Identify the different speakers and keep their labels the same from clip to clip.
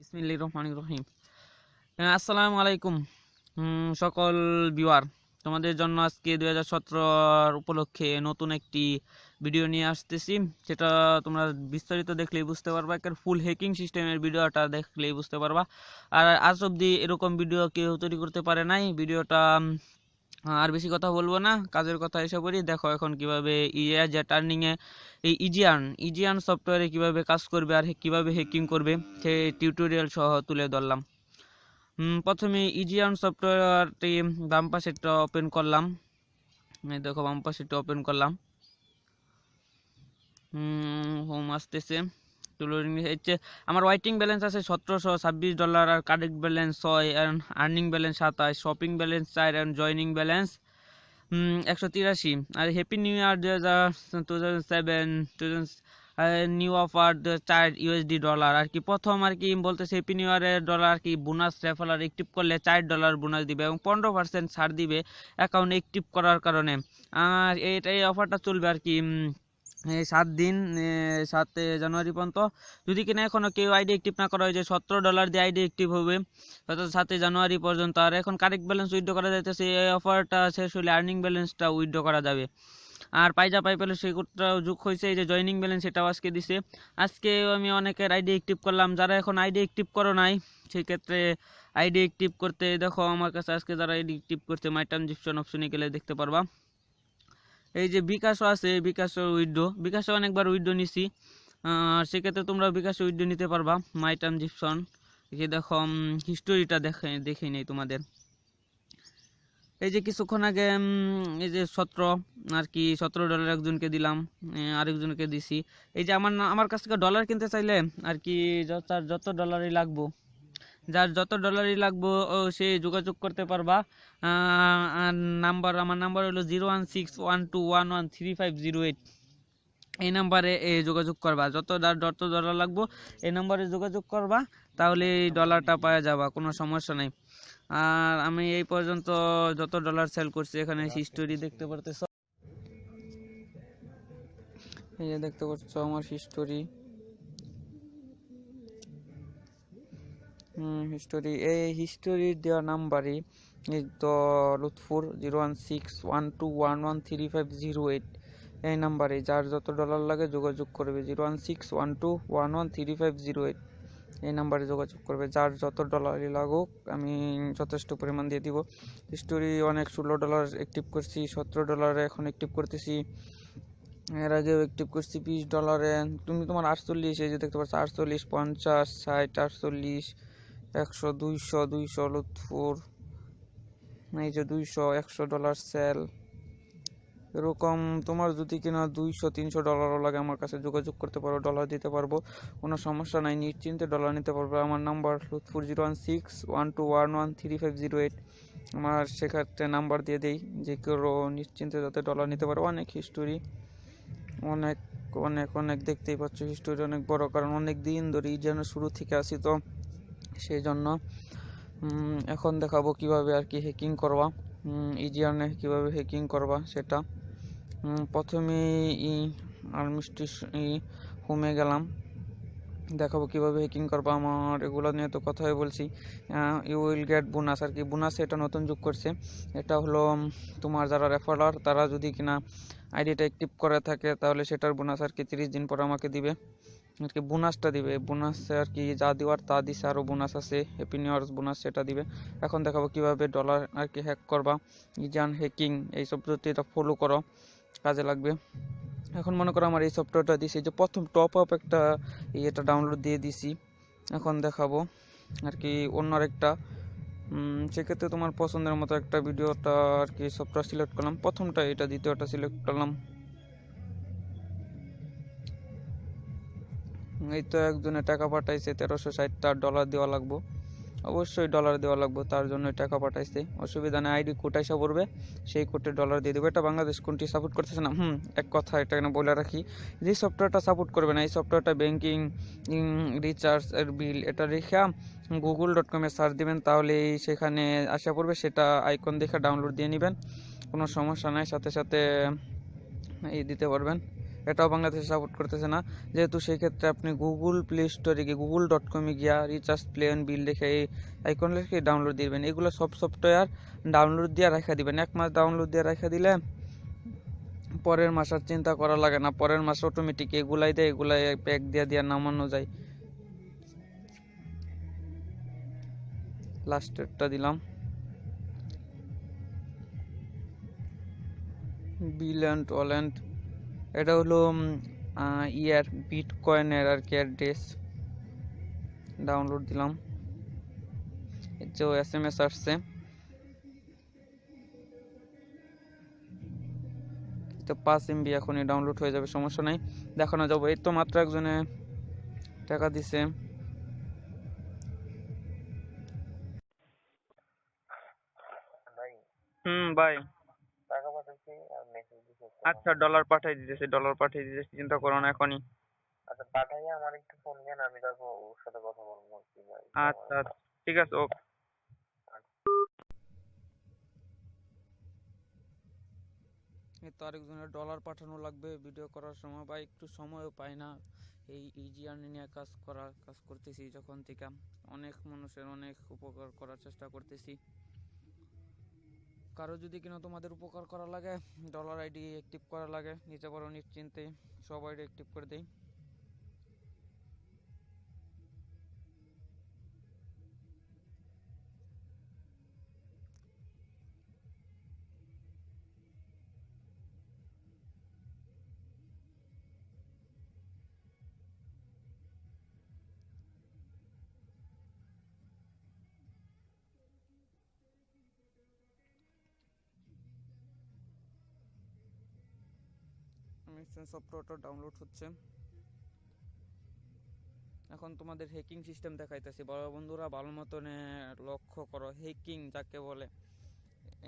Speaker 1: বিসমিল্লাহ রহমান রহিম। হ্যাঁ, আসসালামু আলাইকুম। সকল বিওয়ার তোমাদের জন্য আজকে দুই হাজার উপলক্ষে নতুন একটি ভিডিও নিয়ে আসতেছি। সেটা তোমরা বিস্তারিত দেখলেই বুঝতে পারবা। একটা ফুল হ্যাকিং সিস্টেমের ভিডিওটা দেখলেই বুঝতে পারবা। আর আজ অবধি এরকম ভিডিও কেউ তৈরি করতে পারে নাই। ভিডিওটা আর বেশি কথা বলব না, কাজের কথা এসে পড়ি। দেখো এখন কীভাবে ইয়ে যে টার্নিং এ, এই ইজিয়ান ইজিয়ান সফটওয়্যারে কীভাবে কাজ করবে আর কীভাবে হ্যাকিং করবে সেই টিউটোরিয়াল সহ তুলে ধরলাম। প্রথমে ইজিয়ান সফটওয়্যারটি বাম পাশেরটা ওপেন করলাম। দেখো বাম পাশেরটা ওপেন করলাম। হোম আসতেছে। তো loading নিচ্ছে। হচ্ছে আমার ওয়াইটিং ব্যালেন্স আছে সতেরোশো ছাব্বিশ ডলার আর কারেক্ট ব্যালেন্স ছয়, আর আর্নিং ব্যালেন্স সাতাশ শপিং ব্যালেন্স চার আর জয়নিং ব্যালেন্স একশো তিরাশি আর হ্যাপি নিউ ইয়ার দু হাজার two thousand seven two new offer চার ইউএসডি ডলার আর কি প্রথম আর কি বলতেছে হ্যাপি নিউ ইয়ারের ডলার আর কি বোনাস রেফালার অ্যাক্টিভ করলে চার ডলার বোনাস দিবে এবং পনেরো পার্সেন্ট ছাড় দিবে অ্যাকাউন্ট অ্যাক্টিভ করার কারণে আর এই অফারটা চলবে আর কি সাত দিন সাত জানুয়ারি পর্যন্ত। যদি কিনা এখনও কেউ আইডি অ্যাক্টিভ না করা হয়েছে সতেরো ডলার দিয়ে আইডি অ্যাক্টিভ হবে অর্থাৎ সাতই জানুয়ারি পর্যন্ত। আর এখন কারেক্ট ব্যালেন্স উইথড্র করা যাইতেছে, এই অফারটা শেষ হলে আর্নিং ব্যালেন্সটা উইথড্র করা যাবে। আর পাইজা পাই পেলে সেটাও যোগ হয়েছে এই যে জয়নিং ব্যালেন্স সেটাও আজকে দিছে। আজকে আমি অনেকের আইডি অ্যাক্টিভ করলাম, যারা এখন আইডি অ্যাক্টিভ করো নাই, সেক্ষেত্রে আইডি অ্যাক্টিভ করতে দেখো, আমার কাছে আজকে যারা আইডি অ্যাক্টিভ করতে মাই ট্রানজেকশন অপশনে গেলে দেখতে পারবা। এই যে বিকাশও আছে বিকাশও উইড্রো বিকাশও অনেকবার উইড্রো নিছি। সেক্ষেত্রে তোমরা বিকাশে উইড্রো নিতে পারবা মাই ট্রানজেকশন এই যে দেখো হিস্টোরিটা দেখে দেখে নেই তোমাদের। এই যে কিছুক্ষণ আগে এই যে সতেরো, আর কি, সতেরো ডলার একজনকে দিলাম আরেকজনকে দিছি। এই যে আমার আমার কাছ থেকে ডলার কিনতে চাইলে, আর কি, যত যত ডলারই লাগবো যার যত ডলারই লাগবো ও সে যোগাযোগ করতে পারবা। নাম্বার আমার নাম্বার হলো zero one six one two one one three five zero eight. এই নাম্বারে যোগাযোগ করবা। যত যত ডলার লাগবো এই নাম্বারে যোগাযোগ করবা তাহলে এই ডলারটা পাওয়া যাবা কোনো সমস্যা নাই। আর আমি এই পর্যন্ত যত ডলার সেল করছি এখানে হিস্টোরি দেখতে পারতেছ। এই যে দেখতে পাচ্ছ আমার হিস্টোরি হিস্টোরি এই হিস্টোরির দেওয়া নাম্বারই তো Lutfur zero one six one two one one three five zero eight এই নাম্বারে, যার যত ডলার লাগে যোগাযোগ করবে zero one six one two one one three five zero eight এই নাম্বারে যোগাযোগ করবে, যার যত ডলারই লাগুক, আমি যথেষ্ট পরিমাণ দিয়ে দিব। হিস্টোরি অনেক ষোলো ডলার অ্যাক্টিভ করছি, সতেরো ডলারে এখন অ্যাক্টিভ করতেছি, এর আগেও অ্যাক্টিভ করছি বিশ ডলারে তুমি তোমার আটচল্লিশ, এই যে দেখতে পাচ্ছ, আটচল্লিশ, পঞ্চাশ, ষাট, আটচল্লিশ একশো, দুইশো দুইশো লুৎফুর, এই যে দুইশো, একশো ডলার সেল। এরকম তোমার যদি কিনা দুইশো, তিনশো ডলারও লাগে আমার কাছে যোগাযোগ করতে পারো ডলার দিতে পারব। কোনো সমস্যা নাই, নিশ্চিন্তে ডলার নিতে পারবে। আমার number Lutfur zero one six one two one one three five zero eight. আমার সেক্ষেত্রে নাম্বার দিয়ে দেই, যে কেউ নিশ্চিন্তে যাতে ডলার নিতে পারো। অনেক হিস্টোরি অনেক অনেক অনেক দেখতেই পাচ্ছ। হিস্টোরি অনেক বড়, কারণ অনেক দিন ধরে এই যেন শুরু থেকে আসি, তো সেই জন্য এখন দেখাবো কীভাবে আর কি হ্যাকিং করবা ইজিয়ারনে কীভাবে হ্যাকিং করবা সেটা। উম, প্রথমে ই আর্মিস্টি হোমে গেলাম। দেখাবো কীভাবে হ্যাকিং করবা আমার, এগুলো নিয়ে তো কথাই বলছি। ইউ উইল গেট বোনাস আর কি। বোনাস এটা নতুন যোগ করছে। এটা হলো তোমার যারা রেফারার তারা যদি কিনা আইডিটা অ্যাক্টিভ করে থাকে, তাহলে সেটার বোনাস আর কি তিরিশ দিন পর আমাকে দিবে। আর কি বোনাসটা দিবে। বোনাস আর কি যা দেওয়ার তা দিছে আরও বোনাস আছে। হ্যাপি নিউ বোনাস সেটা দিবে। এখন দেখাবো কীভাবে ডলার আর কি হ্যাক করবা। ইজান হ্যাকিং এই সব এটা ফলো করো, কাজে লাগবে। এখন মনে করো আমার এই সফটওয়্যারটা দিছি যে প্রথম টপ আপ একটা ইয়েটা ডাউনলোড দিয়ে দিছি, এখন দেখাবো আর কি অন্য একটা সেক্ষেত্রে তোমার পছন্দের মতো একটা ভিডিওটা আর কি সফটওয়্যার সিলেক্ট করলাম। প্রথমটা এটা, দ্বিতীয়টা সিলেক্ট করলাম। এই তো একজনে টাকা পাঠাইছে, তেরোশো ষাটটা ডলার দেওয়া লাগবো। অবশ্যই ডলার দেওয়া লাগবে, তার জন্য টাকা পাঠাইছে। অসুবিধা নেই আইডি কোড এসে পড়বে সেই কোডে ডলার দিয়ে দেবো। এটা বাংলাদেশ কোনটি সাপোর্ট করতেছে না? হুম, এক কথা এটা এখানে বলে রাখি, যে সফটওয়্যারটা সাপোর্ট করবে না, এই সফটওয়্যারটা ব্যাংকিং রিচার্জ এর বিল এটা রেখা গুগল ডট কমে সার্চ দিবেন, তাহলে সেখানে আসা পড়বে, সেটা আইকন দেখে ডাউনলোড দিয়ে নেবেন, কোনো সমস্যা নাই, সাথে সাথে এই দিতে পারবেন। এটাও বাংলাদেশে সাপোর্ট করতেছে না। যেহেতু সেই ক্ষেত্রে আপনি গুগল প্লে স্টোরে গিয়ে গুগল ডট কমে গিয়া রিচার্জ প্লেন বিল লিখে এই আইকন লিখে ডাউনলোড দিবেন। এগুলো সব সফটওয়্যার ডাউনলোড দিয়ে রাখা দিবেন। এক মাস ডাউনলোড দিয়ে রাখা দিলে পরের মাস আর চিন্তা করা লাগে না। পরের মাসে অটোমেটিক এগুলাই দেয়, এগুলাই প্যাক দিয়ে দিয়ে নামানো যায়। লাস্টেরটা দিলাম। বিল অ্যান্ড ওল্যান্ড এটা হলো ইয়ার বিট কয়েনের আর কি অ্যাড্রেস। ডাউনলোড দিলাম। যে এস এম এস আসছে। তো পাঁচ এমবি এখনই ডাউনলোড হয়ে যাবে সমস্যা নাই। দেখানো যাব। এই তো মাত্র একজনে টাকা দিছে। হুম ভাই।
Speaker 2: টাকা পাঠাচ্ছি
Speaker 1: আচ্ছা ডলার পাঠাই দিতেছি ডলার পাঠিয়ে দিতেছি চিন্তা করো না এখনই।
Speaker 2: আচ্ছা পাঠাইয়া আমার একটু ফোন দেন আমি তারপর ওর সাথে কথা বলব। আর কি ভাই
Speaker 1: আচ্ছা আচ্ছা ঠিক আছে ওকে। এই তো আরেকজনের ডলার পাঠানো লাগবে ভিডিও করার সময় বা একটু সময়ও পাই না। এই ইজি আর্নিং নিয়ে কাজ করা কাজ করতেছি যখন থেকে। অনেক মানুষের অনেক উপকার করার চেষ্টা করতেছি। কারও যদি কিনা তোমাদের উপকার করা লাগে ডলার আইডি অ্যাক্টিভ করা লাগে নিতে পারো নিশ্চিন্তে সব আইডি অ্যাক্টিভ করে দেই। আমি সফটওয়্যারটা ডাউনলোড হচ্ছে। এখন তোমাদের হ্যাকিং সিস্টেম দেখাইতেছি। বড় বন্ধুরা, ভালো মতন লক্ষ্য করো। হ্যাকিং যাকে বলে,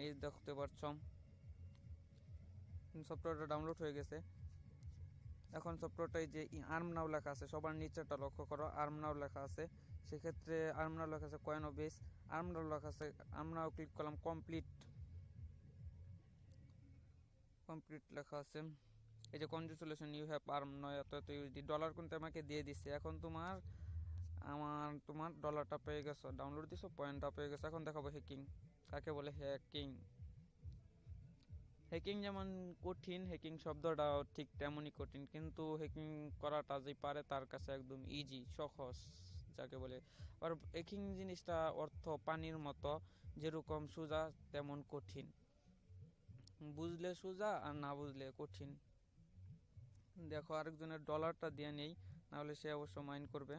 Speaker 1: এই দেখতে পাচ্ছ সফটওয়্যারটা ডাউনলোড হয়ে গেছে। এখন সফটওয়্যারটাই যে আর্ম নাও লেখা আছে, সবার নিচেরটা লক্ষ্য করো। আর্ম নাও লেখা আছে। সেক্ষেত্রে আর্ম নাও লেখা আছে কয়েন বেস আর্ম নাও লেখা আছে আর্ম নাও ক্লিক করলাম কমপ্লিট কমপ্লিট লেখা আছে। এই যে কনগ্রেচুলেশন ইউ হ্যাভ আর্ম নয়, এত এত ইউএসডি ডলার কিন্তু আমাকে দিয়ে দিচ্ছে এখন তোমার, আমার, তোমার ডলারটা পেয়ে গেছো। ডাউনলোড দিছো পয়েন্টটা পেয়ে গেছো। এখন দেখাবো হ্যাকিং কাকে বলে হ্যাকিং হ্যাকিং যেমন কঠিন হ্যাকিং শব্দটাও ঠিক তেমনই কঠিন। কিন্তু হ্যাকিং করাটা যে পারে তার কাছে একদম ইজি সহজ, যাকে বলে। আর হ্যাকিং জিনিসটা অর্থ পানির মতো, যেরকম সোজা তেমন কঠিন। বুঝলে সোজা আর না বুঝলে কঠিন। দেখো, আরেকজনের ডলারটা দিয়ে নেই, নাহলে সে অবশ্য মাইন্ড করবে।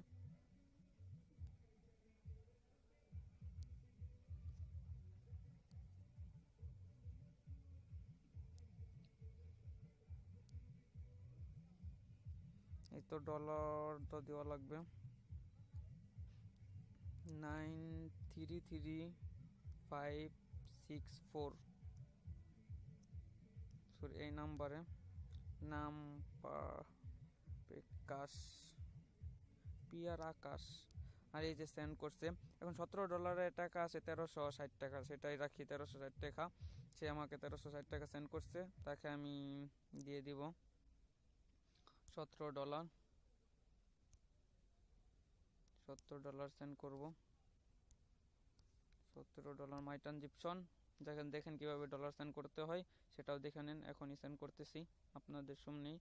Speaker 1: এই তো ডলার তো দেওয়া লাগবে। Nine three three five six four এই নাম্বারে নাম বিকাশ পিয়ার আকাশ আর এই যে সেন্ড করছে, এখন সতেরো ডলারের টাকা আছে তেরোশো ষাট টাকা, সেটাই রাখি, তেরোশো ষাট টাকা। সে আমাকে তেরোশো ষাট টাকা সেন্ড করছে, তাকে আমি দিয়ে দিব সতেরো ডলার। সত্তর ডলার সেন্ড করব। সতেরো ডলার মাই ট্রানজিপশন দেখেন দেখেন কীভাবে ডলার সেন্ড করতে হয়, সেটাও দেখে নেন, এখনই সেন্ড করতেছি আপনাদের সামনেই।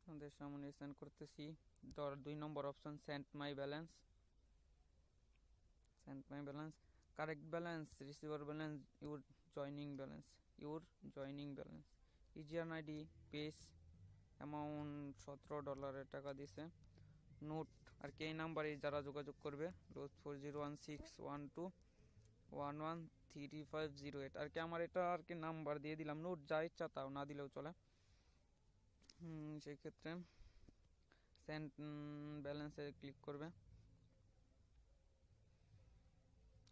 Speaker 1: আপনাদের সামনে সেন্ড করতেছি। ডর দুই নম্বর option send my balance send my balance correct balance receiver balance your joining balance your joining balance easy earn ID pace amount সতেরো ডলারের টাকা দিছে। নোট আর কি এই নাম্বারে যারা যোগাযোগ করবে four zero one six one two one one three five zero eight. আর কি আমার এটা আর কি নাম্বার দিয়ে দিলাম নোট যা ইচ্ছা তাও না দিলেও চলে। হুম, সেই ক্ষেত্রে সেন্ড ব্যালেন্সে ক্লিক করবে।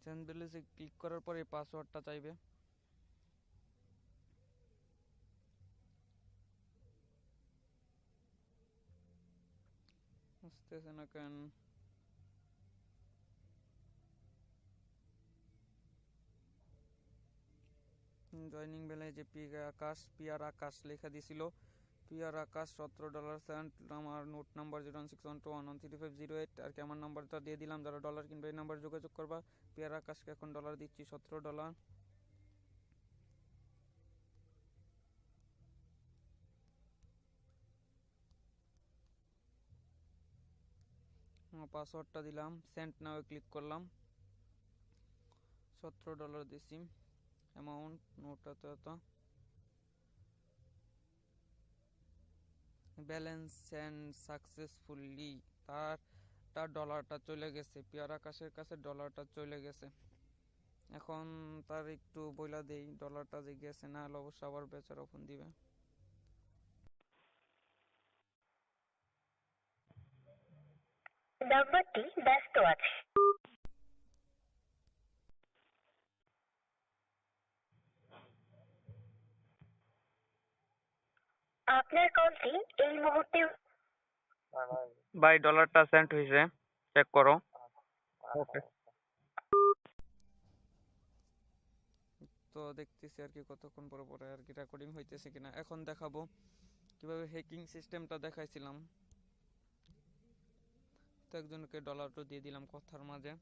Speaker 1: সেন্ড ব্যালেন্সে ক্লিক করার পরে পাসওয়ার্ডটা চাইবে। আসতেছে না কেন জয়নিং বেলায় যে আকাশ পিয়ার আকাশ লেখা দিছিল পিয়ার আকাশ সতেরো ডলার সেন্ট আমার note number zero one six one two one one three five zero eight আর কি আমার নাম্বারটা দিয়ে দিলাম যারা ডলার কিনবে এই নাম্বার যোগাযোগ করবা পিয়ার আকাশকে এখন ডলার দিচ্ছি সতেরো ডলার পাসওয়ার্ডটা দিলাম সেন্ট নাও ক্লিক করলাম। সতেরো ডলার দিছি অ্যামাউন্ট নোটটা তো এত। ব্যালেন্স অ্যান্ড সাকসেসফুলি তার তার ডলারটা চলে গেছে, পিয়ার আকাশের কাছে ডলারটা চলে গেছে। এখন তার একটু বইলা দেই ডলারটা যে গেছে, না হলে অবশ্য আবার বেচার ফোন দিবে।
Speaker 3: নাম্বারটি ব্যস্ত আছে আপনার কলটি এই মুহূর্তে
Speaker 2: ভাই
Speaker 1: ভাই ডলারটা সেন্ট হয়েছে চেক করো। তো দেখতেছি আর কি কতক্ষণ পরে পরে আর কি রেকর্ডিং হইতেছে কিনা। এখন দেখাবো কীভাবে হ্যাকিং সিস্টেমটা দেখাইছিলাম। তো একজনকে ডলারটা দিয়ে দিলাম কথার মাঝে।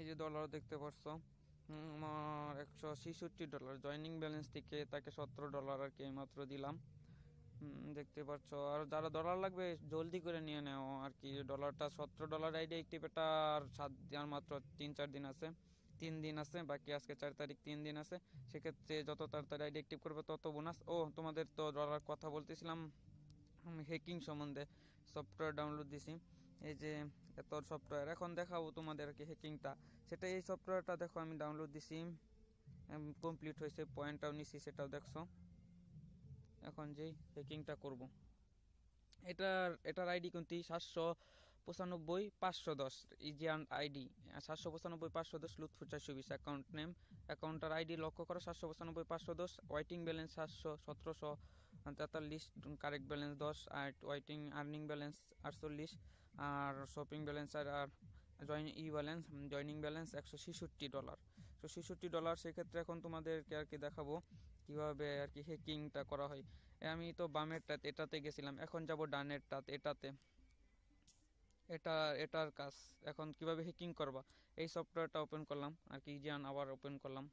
Speaker 1: এই যে ডলার দেখতে পারছ আমার একশো ছেষট্টি ডলার জয়নিং ব্যালেন্স থেকে তাকে সতেরো ডলার আর কি মাত্র দিলাম। দেখতে পাচ্ছ আর যারা ডলার লাগবে জলদি করে নিয়ে নেও আর কি। ডলারটা সতেরো ডলার আইডি এটা আর সাত, আর মাত্র তিন, চার দিন আছে। তিন দিন আছে, বাকি আজকে চার তারিখ তিন দিন আছে। সেক্ষেত্রে যত তাড়াতাড়ি আইডি অ্যাক্টিভ করবে তত বোনাস ও, তোমাদের তো ডলার কথা বলতেছিলাম হ্যাকিং সম্বন্ধে সফটওয়্যার ডাউনলোড দিছি। এই যে এত সফটওয়্যার এখন দেখাবো তোমাদের কি হ্যাকিংটা সেটা এই সফটওয়্যারটা দেখো, আমি ডাউনলোড দিছি কমপ্লিট হয়েছে পয়েন্টটাও নিছি, সেটাও দেখছ। এখন যেই হ্যাকিংটা করব। এটার এটার আইডি কিন্তু সাতশো পঁচানব্বই, পাঁচশো দশ, ইজিয়ান আইডি। সাতশো পঁচানব্বই, পাঁচশো দশ লুৎফুর চারশো বিশ অ্যাকাউন্ট নেম অ্যাকাউন্টার আইডি লক্ষ্য করো, সাতশো পঁচানব্বই, পাঁচশো দশ ওয়াইটিং ব্যালেন্স সাতশো, সতেরোশো, তেতাল্লিশ কারেক্ট ব্যালেন্স দশ, আর ওয়াইটিং আর্নিং ব্যালেন্স আটচল্লিশ, আর শপিং ব্যালেন্স আর আর জয়েন ই ব্যালেন্স জয়নিং ব্যালেন্স একশো ছেষট্টি ডলার তো ছেষট্টি ডলার সেক্ষেত্রে এখন তোমাদেরকে আর কি দেখাবো, কীভাবে আর কি হ্যাকিংটা করা হয়। আমি তো বামেরটাতে, এটাতে গেছিলাম, এখন যাব ডানেরটাতে, এটাতে। এটা, এটার কাজ। এখন কীভাবে হ্যাকিং করবা? এই সফটওয়্যারটা ওপেন করলাম, আর কি জান আবার ওপেন করলাম।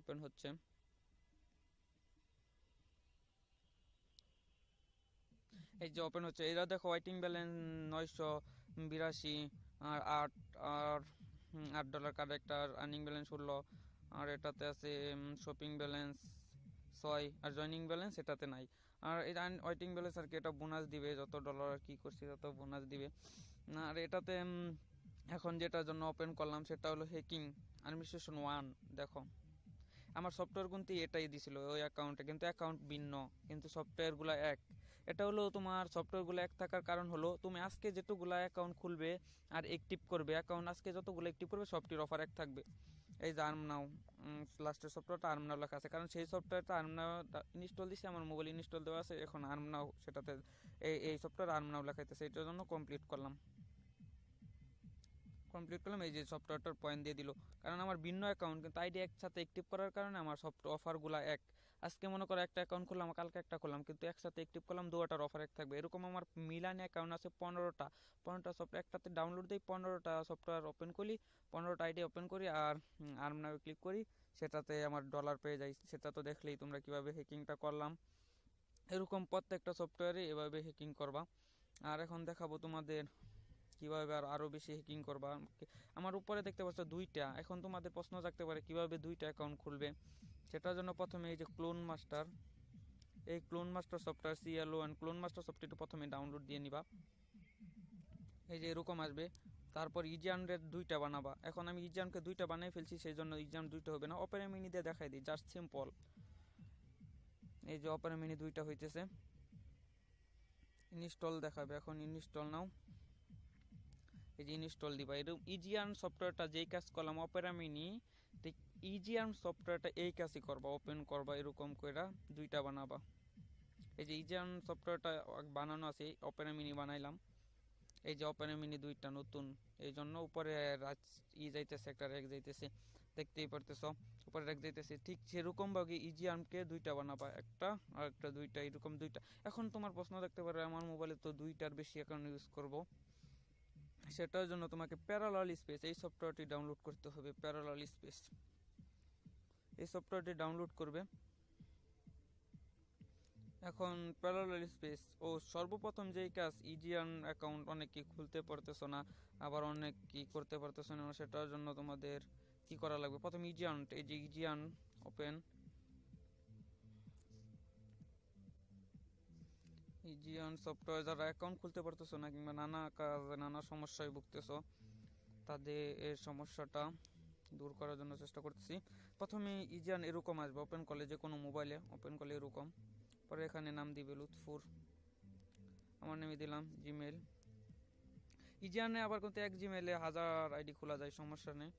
Speaker 1: ওপেন হচ্ছে। এই যে ওপেন হচ্ছে, এরা দেখো ওয়াইটিং ব্যালেন্স নয়শো বিরাশি, আর আট আর আট ডলার কারেক্ট আর আর্নিং ব্যালেন্স ষোলো, আর এটাতে আছে শপিং ব্যালেন্স ছয় আর জয়নিং ব্যালেন্স এটাতে নাই। আর এই ওয়েটিং ব্যালেন্স আর কি, এটা বোনাস দিবে, যত ডলার আর কি করছি তত বোনাস দিবে। আর এটাতে এখন যেটার জন্য ওপেন করলাম সেটা হলো হ্যাকিং অ্যাডমিনিস্ট্রেশন ওয়ান দেখো। আমার সফটওয়্যার কিন্তু এটাই দিছিল, ওই অ্যাকাউন্টে কিন্তু অ্যাকাউন্ট ভিন্ন, কিন্তু সফটওয়্যারগুলো এক। এটা হলো তোমার সফটওয়্যারগুলো এক থাকার কারণ হলো, তুমি আজকে যেটুকুলা অ্যাকাউন্ট খুলবে আর অ্যাক্টিভ করবে অ্যাকাউন্ট আজকে যতগুলো অ্যাক্টিভ করবে, সবটির অফার এক থাকবে। এই যে আর্মনাও লাস্টের সফটওয়্যারটা আর্মনাও লেখা আছে। কারণ সেই সফটওয়্যারটা আর্মনাও ইনস্টল দিছে, আমার মোবাইল ইনস্টল দেওয়া আছে, এখন আর্মনাও সেটাতে এই এই সফটওয়্যার আর্ম নাও লেখাইতেছে। এটার জন্য কমপ্লিট করলাম। কমপ্লিট করলাম, এই যে সফটওয়্যারটার পয়েন্ট দিয়ে দিল। কারণ আমার ভিন্ন অ্যাকাউন্ট কিন্তু আইডি একসাথে অ্যাক্টিভ করার কারণে আমার সফট অফারগুলো এক। আজকে মনে করো একটা অ্যাকাউন্ট খুললাম, কালকে একটা খুললাম, কিন্তু একসাথে অ্যাক্টিভ করলাম দুটার অফার এক থাকবে। এরকম আমার মিলান অ্যাকাউন্ট আছে পনেরোটা। পনেরোটা সফটওয়্যার একটাতে ডাউনলোড দিই, পনেরোটা সফটওয়্যার ওপেন করি, পনেরোটা আইডি ওপেন করি আর আর্ম নামে ক্লিক করি। সেটাতে আমার ডলার পেয়ে যাই। সেটা তো দেখলেই তোমরা কীভাবে হ্যাকিংটা করলাম। এরকম প্রত্যেকটা সফটওয়্যারে এভাবে হ্যাকিং করবা। আর এখন দেখাবো তোমাদের কীভাবে আর আরও বেশি হ্যাকিং করবা? আমার উপরে দেখতে পাচ্ছ দুইটা। এখন তোমাদের প্রশ্ন থাকতে পারে, কীভাবে দুইটা অ্যাকাউন্ট খুলবে? সেটার জন্য প্রথমে এই যে ক্লোন মাস্টার এই clone master software CLO and clone master সফটওয়্যারটি প্রথমে ডাউনলোড দিয়ে নিবা। এই যে এরকম আসবে। তারপর ইজানের দুইটা বানাবা। এখন আমি ইজানকে দুইটা বানিয়ে ফেলছি সেই জন্য ইজান দুইটা হবে না। অপেরা মিনি দিয়ে দেখাই দিই জাস্ট সিম্পল এই যে অপেরা মিনি দুইটা হইতেছে। ইনস্টল দেখাবে, এখন ইনস্টল নাও। এই যে ইনস্টল দিবা এরকম ইজিয়ান সফটওয়্যারটা যেই কাজ করলাম অপেরা মিনি ঠিক ইজি আর্ম সফটওয়্যারটা এই কাজই করবা ওপেন করবা, এরকম কইরা দুইটা বানাবা। এই যে ইজি আর্ম সফটওয়্যারটা বানানো আছে ওপেন মিনি বানাইলাম। এই যে ওপেন মিনি দুইটা নতুন, এই জন্য উপরে রাজ ই যাইতেছে, একটা রেক যাইতেছে, দেখতেই পারতেছ। উপরে রেক যাইতেছে, ঠিক সেরকম ভাবে ইজি আর্মকে দুইটা বানাবা, একটা আর একটা দুইটা, এরকম দুইটা। এখন তোমার প্রশ্ন দেখতে পারো, আমার মোবাইলে তো দুইটার বেশি এখন ইউজ করব। সেটার জন্য তোমাকে প্যারালাল স্পেস এই সফটওয়্যারটি ডাউনলোড করতে হবে প্যারালাল স্পেস এই সফটওয়্যারটি ডাউনলোড করবে। এখন প্যারালাল স্পেস ও সর্বপ্রথম যেই কাজ ইজিয়ান অ্যাকাউন্ট অনেকে খুলতে পারতেছো না, আবার অনেক কি করতে পারতেছো না, সেটার জন্য তোমাদের কি করা লাগবে? প্রথম ইজিয়ান এই যে easy earn open easy earn software যারা অ্যাকাউন্ট খুলতে পারতেছো না কিংবা নানা কাজে, নানা সমস্যায় ভুগতেছো, তাদের এর সমস্যাটা দূর করার জন্য চেষ্টা করতেছি। প্রথমে ইজিয়ান এরকম আসবে ওপেন করলে যে কোনো মোবাইলে ওপেন করলে এরকম। পরে এখানে নাম দিবে লুৎফুর। আমার নামে দিলাম জিমেল ইজিয়ানে আবার কিন্তু এক জিমেলে হাজার আইডি খোলা যায়, সমস্যা নেই।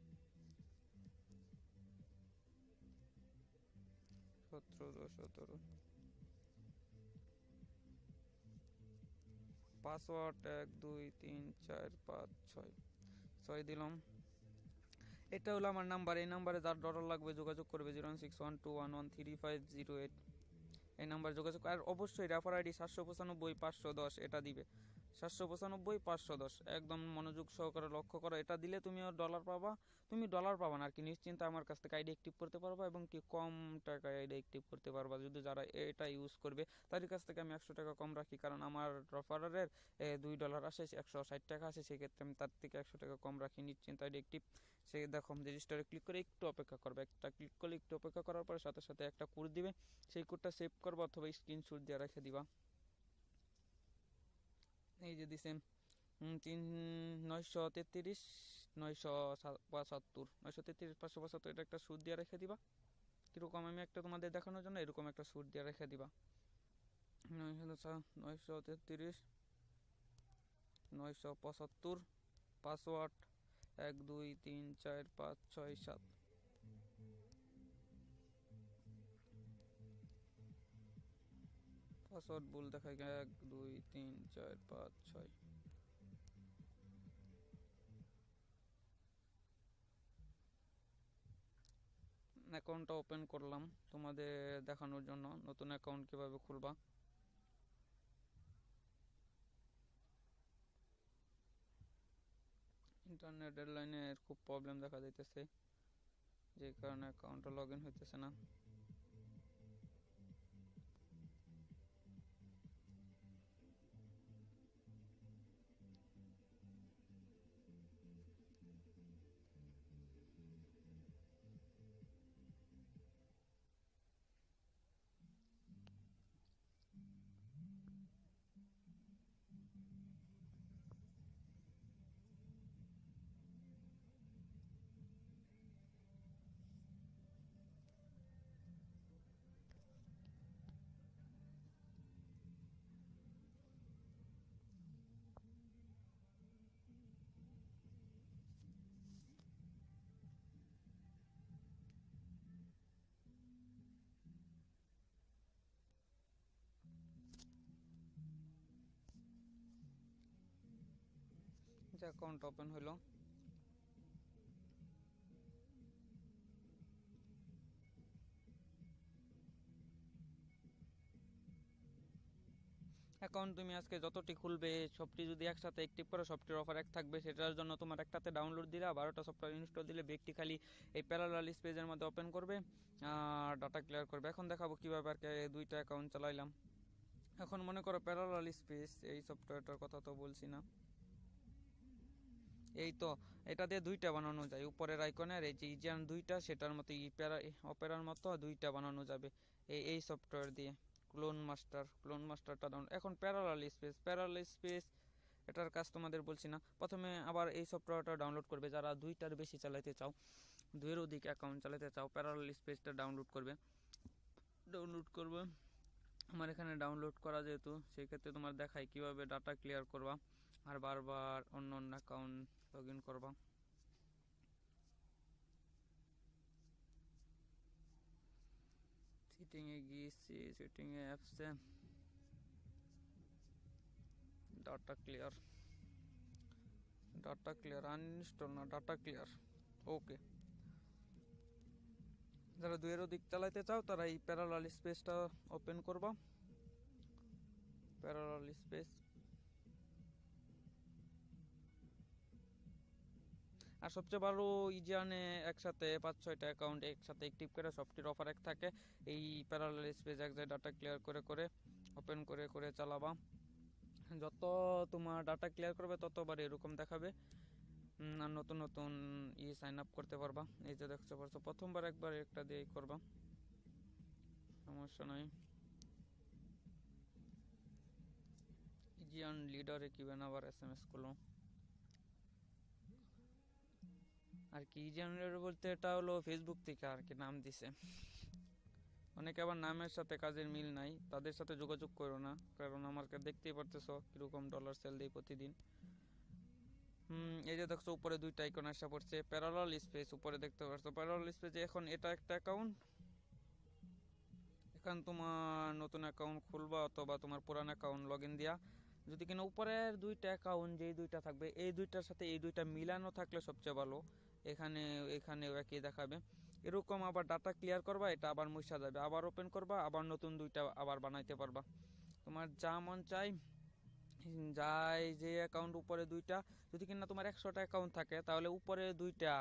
Speaker 1: সতেরো সতেরো। পাসওয়ার্ড এক, দুই, তিন, চার, পাঁচ, ছয়। ছয় দিলাম। এটা হলো আমার নাম্বার। এই নাম্বারে যার ডলার লাগবে যোগাযোগ করবে zero one six one two one one three five zero eight. এই নাম্বার যোগাযোগ আর অবশ্যই রেফার আইডি সাতশো পঁচানব্বই, পাঁচশো দশ, এটা দিবে। সাতশো পঁচানব্বই, পাঁচশো দশ। একদম মনোযোগ সহকারে লক্ষ্য করো। এটা দিলে তুমিও ডলার পাবা। তুমি ডলার পাবা না, আর কি নিশ্চিন্তে আমার কাছ থেকে আইডি অ্যাক্টিভ করতে পারবা এবং কি কম টাকায় আইডি অ্যাক্টিভ করতে পারবা। যদি যারা এটা ইউজ করবে, তাদের কাছ থেকে আমি একশো টাকা কম রাখি। কারণ আমার রেফারের দুই ডলার আসে, একশো ষাট টাকা আসে, সেক্ষেত্রে আমি তার থেকে একশো টাকা কম রাখি। নিশ্চিন্ত আইডি অ্যাক্টিভ সে দেখো রেজিস্টারে ক্লিক করে একটু অপেক্ষা করবে। একটা ক্লিক করলে একটু অপেক্ষা করার পরে সাথে সাথে একটা কোড দিবে। সেই কোডটা সেভ করবা অথবা স্ক্রিনশট দিয়ে রেখে দিবা। এই যে দিছেন তিন, নয়শো তেত্রিশ, নয়শো পঁচাত্তর, নয়শো তেত্রিশ, পাঁচশো পঁচাত্তর, এটা একটা সুদ দিয়ে রেখে দিবা। কীরকম আমি একটা তোমাদের দেখানোর জন্য এরকম একটা সুদ দিয়ে রেখে দিবা। নয়শো তেত্রিশ, নয়শো পঁচাত্তর, পাসওয়ার্ড এক, দুই, তিন, চার, পাঁচ, ছয়, সাত। পাসওয়ার্ড ভুল দেখায় এক, দুই, তিন, চার, পাঁচ, ছয়। অ্যাকাউন্টটা ওপেন করলাম তোমাদের দেখানোর জন্য। নতুন অ্যাকাউন্ট কীভাবে খুলবা? ইন্টারনেটের লাইনের খুব প্রবলেম দেখা যাইতেছে যে কারণে অ্যাকাউন্টটা লগ ইন হইতেছে না। যে অ্যাকাউন্ট ওপেন হলো। অ্যাকাউন্ট তুমি আজকে যতটি খুলবে, সবটি যদি একসাথে অ্যাক্টিভ করো, সবটির অফার এক থাকবে। সেটার জন্য তোমার একটাতে ডাউনলোড দিলে, বারোটা সফটওয়্যার ইনস্টল দিলে ব্যক্তি খালি এই প্যারালাল স্পেজের মধ্যে ওপেন করবে আর ডাটা ক্লিয়ার করবে। এখন দেখাবো কীভাবে আর কি দুইটা অ্যাকাউন্ট চালাইলাম। এখন মনে করো প্যারালাল স্পেস এই সফটওয়্যারটার কথা তো বলছি না। এই তো, এটা দিয়ে দুইটা বানানো যায়। উপরের আইকনের এই যে ইজিয়ান দুইটা, সেটার মতো ইপেরা অপেরার মতো দুইটা বানানো যাবে। এই এই সফটওয়্যার দিয়ে। ক্লোন মাস্টার ক্লোন মাস্টারটা ডাউন এখন প্যারালাল স্পেস প্যারালাল স্পেস এটার কাজ তোমাদের বলছি না। প্রথমে আবার এই সফটওয়্যারটা ডাউনলোড করবে। যারা দুইটার বেশি চালাতে চাও, দুইয়ের অধিক অ্যাকাউন্ট চালাতে চাও প্যারালাল স্পেসটা ডাউনলোড করবে। ডাউনলোড করবে। আমার এখানে ডাউনলোড করা যেহেতু, সেই ক্ষেত্রে তোমার দেখায় কীভাবে ডাটা ক্লিয়ার করবা। আর বারবার অন্য অন্য অ্যাকাউন্ট লগ ইন করবা সেটিংয়ে গিয়েছি সেটিংয়ে অ্যাপসে data clear data clear uninstall না ডাটা ক্লিয়ার ওকে যারা দুয়ের অধিক চালাইতে চাও, তারা এই প্যারালাল স্পেসটা ওপেন করবা। প্যারালাল স্পেস আর সবচেয়ে ভালো ইজিয়ানে একসাথে পাঁচ ছয়টা অ্যাকাউন্ট একসাথে অ্যাক্টিভ করে সবটির অফার এক থাকে, এই প্যারালাল স্পেস এক জায়গায় ডাটা ক্লিয়ার করে করে ওপেন করে করে চালাবা। যত তোমার ডাটা ক্লিয়ার করবে ততবার এরকম দেখাবে। আর নতুন নতুন ই সাইন আপ করতে পারবা। এই যে দেখতে পারছ? প্রথমবার একবার একটা দিয়েই করবা। সমস্যা নাই। ইজিয়ান লিডারে কি আবার এস এম এস আর কি জেনারেল বলতে এটা হলো ফেসবুক থেকে আর কি নাম দিছে। অনেকে আবার নামের সাথে কাজের মিল নাই, তাদের সাথে যোগাযোগ করো না, কারণ আমার কাছে দেখতেই পারতেছো কীরকম ডলার সেল দেয় প্রতিদিন। এই যে দেখছ উপরে দুইটা আইকন আসা পড়ছে প্যারালাল স্পেস উপরে দেখতে পারছ। প্যারালাল স্পেসে এখন এটা একটা অ্যাকাউন্ট এখন তোমার নতুন অ্যাকাউন্ট খুলবা অথবা তোমার পুরান অ্যাকাউন্ট লগ ইন দিয়া। যদি কিনা উপরের দুইটা অ্যাকাউন্ট যেই দুইটা থাকবে, এই দুইটার সাথে এই দুইটা মিলানো থাকলে সবচেয়ে ভালো। এখানে এখানে একই দেখাবে। এরকম আবার ডাটা ক্লিয়ার করবা, এটা আবার মুছা যাবে। আবার ওপেন করবা, আবার নতুন দুইটা আবার বানাইতে পারবা। তোমার যা মন চাই, যাই যে অ্যাকাউন্ট উপরে দুইটা, যদি কিনা তোমার একশোটা অ্যাকাউন্ট থাকে, তাহলে উপরে দুইটা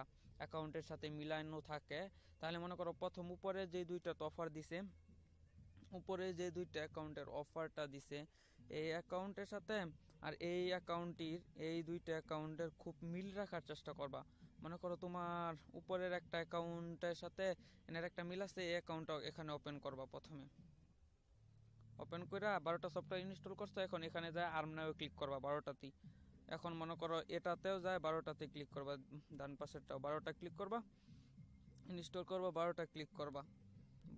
Speaker 1: অ্যাকাউন্টের সাথে মিলানো থাকে। তাহলে মনে করো প্রথম উপরে যে দুইটা অফার দিছে, উপরে যে দুইটা অ্যাকাউন্টের অফারটা দিছে, এই অ্যাকাউন্টের সাথে আর এই অ্যাকাউন্টটির এই দুইটা অ্যাকাউন্টের খুব মিল রাখার চেষ্টা করবা। মনে করো তোমার উপরের একটা অ্যাকাউন্টের সাথে এনার একটা মিল আছে, এই অ্যাকাউন্টটা এখানে ওপেন করবা প্রথমে। ওপেন করে বারোটা সফটওয়্যার ইনস্টল করছ, এখন এখানে যায় আর্ম নাও ক্লিক করবা বারোটাতেই। এখন মনে করো এটাতেও যায় বারোটাতে ক্লিক করবা, ডান পাশেরটাও বারোটা ক্লিক করবা ইনস্টল করবা বারোটা ক্লিক করবা।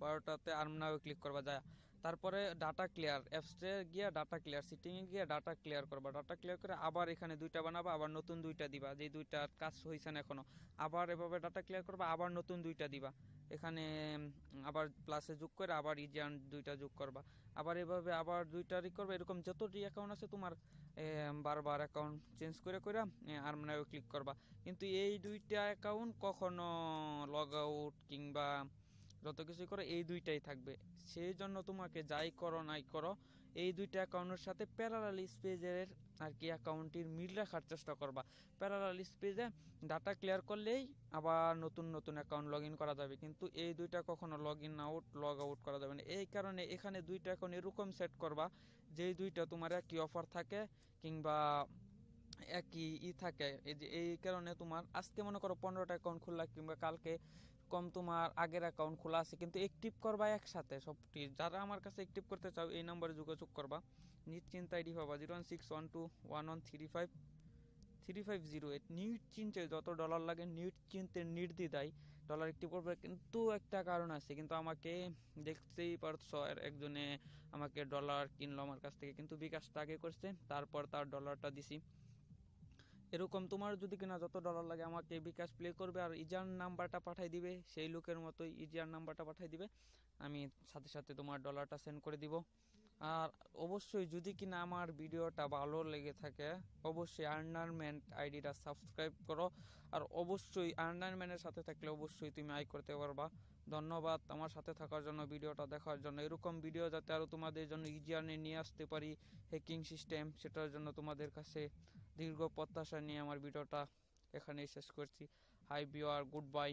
Speaker 1: বারোটাতে আর্ম নাও ক্লিক করবা, যায় তারপরে ডাটা ক্লিয়ার অ্যাপসে গিয়ে ডাটা ক্লিয়ার সিটিংয়ে গিয়ে ডাটা ক্লিয়ার করবা। ডাটা ক্লিয়ার করে আবার এখানে দুইটা বানাবা, আবার নতুন দুইটা দিবা। যে দুইটার কাজ হয়েছে না এখনও আবার এভাবে ডাটা ক্লিয়ার করবা, আবার নতুন দুইটা দিবা। এখানে আবার প্লাসে যোগ করে আবার ইজিয়ান দুইটা যোগ করবা। আবার এভাবে আবার দুইটা ই করবা। এরকম যতটি অ্যাকাউন্ট আছে তোমার বারবার অ্যাকাউন্ট চেঞ্জ করে করে আর মানে ক্লিক করবা। কিন্তু এই দুইটা অ্যাকাউন্ট কখনো লগ আউট কিংবা যত কিছু করো, এই দুইটাই থাকবে। সেই জন্য তোমাকে যাই করো, নাই করো, এই দুইটা অ্যাকাউন্টের সাথে প্যারালাল স্পেজের আর কি অ্যাকাউন্টটির মিল রাখার চেষ্টা করবা। প্যারালাল স্পেজে ডাটা ক্লিয়ার করলেই আবার নতুন নতুন অ্যাকাউন্ট লগ করা যাবে। কিন্তু এই দুইটা কখনো log in out log out করা যাবে না। এই কারণে এখানে দুইটা অ্যাকাউন্ট এরকম সেট করবা, যেই দুইটা তোমার একই অফার থাকে কিংবা একই ই থাকে। এই যে, এই কারণে তোমার আজকে মনে করো পনেরোটা অ্যাকাউন্ট খুললা কিংবা কালকে কম তোমার আগের অ্যাকাউন্ট খোলা আছে, কিন্তু অ্যাক্টিভ করবা একসাথে সবটি। যারা আমার কাছে অ্যাক্টিভ করতে চাও, এই নম্বরে যোগাযোগ করবা। নিশ্চিন্ত আইডি পাবা zero one six one two one one three five three five zero. Eight NEET চিনতে যত ডলার লাগে নিট চিনতে নির্দ্বিধায় ডলার অ্যাক্টিভ করবে। কিন্তু একটা কারণ আছে, কিন্তু আমাকে দেখতেই পারছ একজনে আমাকে ডলার কিনলো আমার কাছ থেকে, কিন্তু বিকাশটা আগে করছে, তারপর তার ডলারটা দিছি। এরকম তোমার যদি কিনা যত ডলার লাগে আমাকে বিকাশ প্লে করবে আর ইজার নাম্বারটা পাঠিয়ে দিবে, সেই লোকের মতোই ইজার নাম্বারটা পাঠিয়ে দিবে। আমি সাথে সাথে তোমার ডলারটা সেন্ড করে দিব। আর অবশ্যই যদি কিনা আমার ভিডিওটা ভালো লেগে থাকে, অবশ্যই আর্নারমেন্ট আইডিটা সাবস্ক্রাইব করো। আর অবশ্যই আর্নারমেন্টের সাথে থাকলে অবশ্যই তুমি আয় করতে পারবা। ধন্যবাদ আমার সাথে থাকার জন্য, ভিডিওটা দেখার জন্য। এরকম ভিডিও যাতে আরও তোমাদের জন্য ইজিয়ারনে নিয়ে আসতে পারি হ্যাকিং সিস্টেম সেটার জন্য তোমাদের কাছে দীর্ঘ প্রত্যাশা নিয়ে আমার ভিডিওটা এখানেই শেষ করছি। High beware good bye